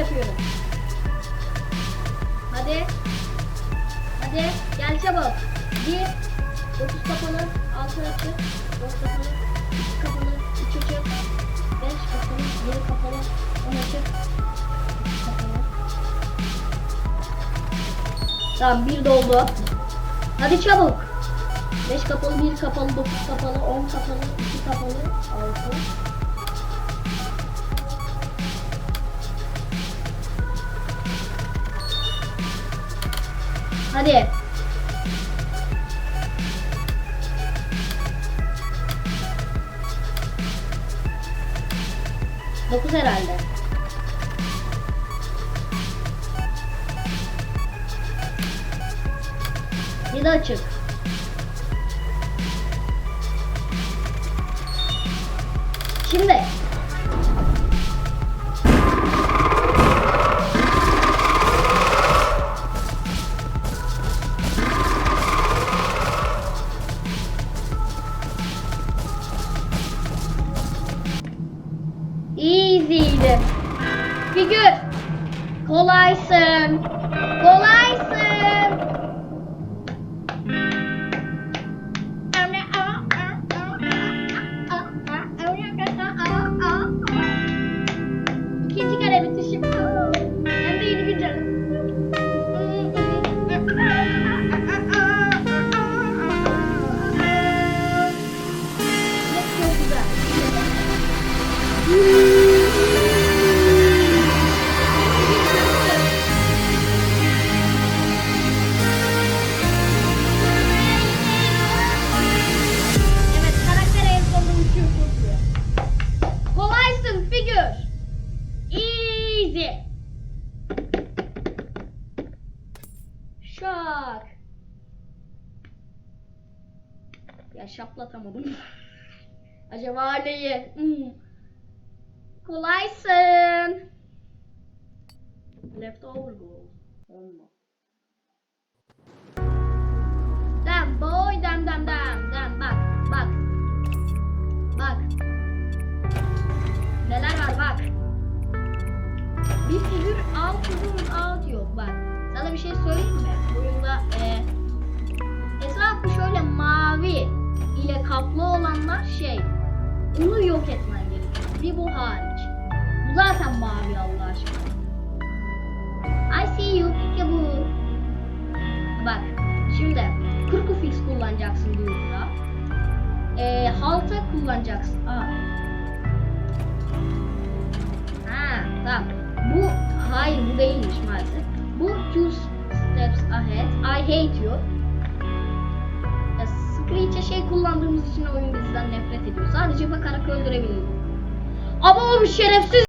yapıyorum. Hadi. Hadi gel çabuk. Bir. Dokuz kapalı. Altı açık. Dört kapalı. İki kapalı. Üç açık. Beş kapalı. Yedi kapalı. On sekiz kapalı. Tamam bir doldu. Hadi çabuk. 5 kapalı, 1 kapalı, 9 kapalı, 10 kapalı, 2 kapalı, 6. Hadi. Dokuz herhalde. Yedi açık. Şimdi. Easy'ydi. Figür. Kolaysın. Kolaysın. İkinci kare bitişim. Hem de yeni güncel. Evet, çok Easy. Şak. Ya şaplatamadım. Acaba neyi? Hmm. Kolaysın. Leftover goal. Olma. Dem boy dem dem dem dem bak. Bak. Figür out yok bak. Sana bir şey söyleyeyim mi? Oyunda e, etrafı şöyle mavi ile kaplı olanlar şey. Onu yok etmen gerekiyor. Bir bu hariç. Bu zaten mavi Allah aşkına. I see you. Bu. Bak. Şimdi 40 fix kullanacaksın bu oyunda. Ee, halta kullanacaksın. Aa. Ha, tamam. Bu hayır bu değilmiş maalesef. Bu two steps ahead. I hate you. Ya, Screech'e şey kullandığımız için oyun bizden nefret ediyor. Sadece bakarak öldürebilirim. Ama o bir şerefsiz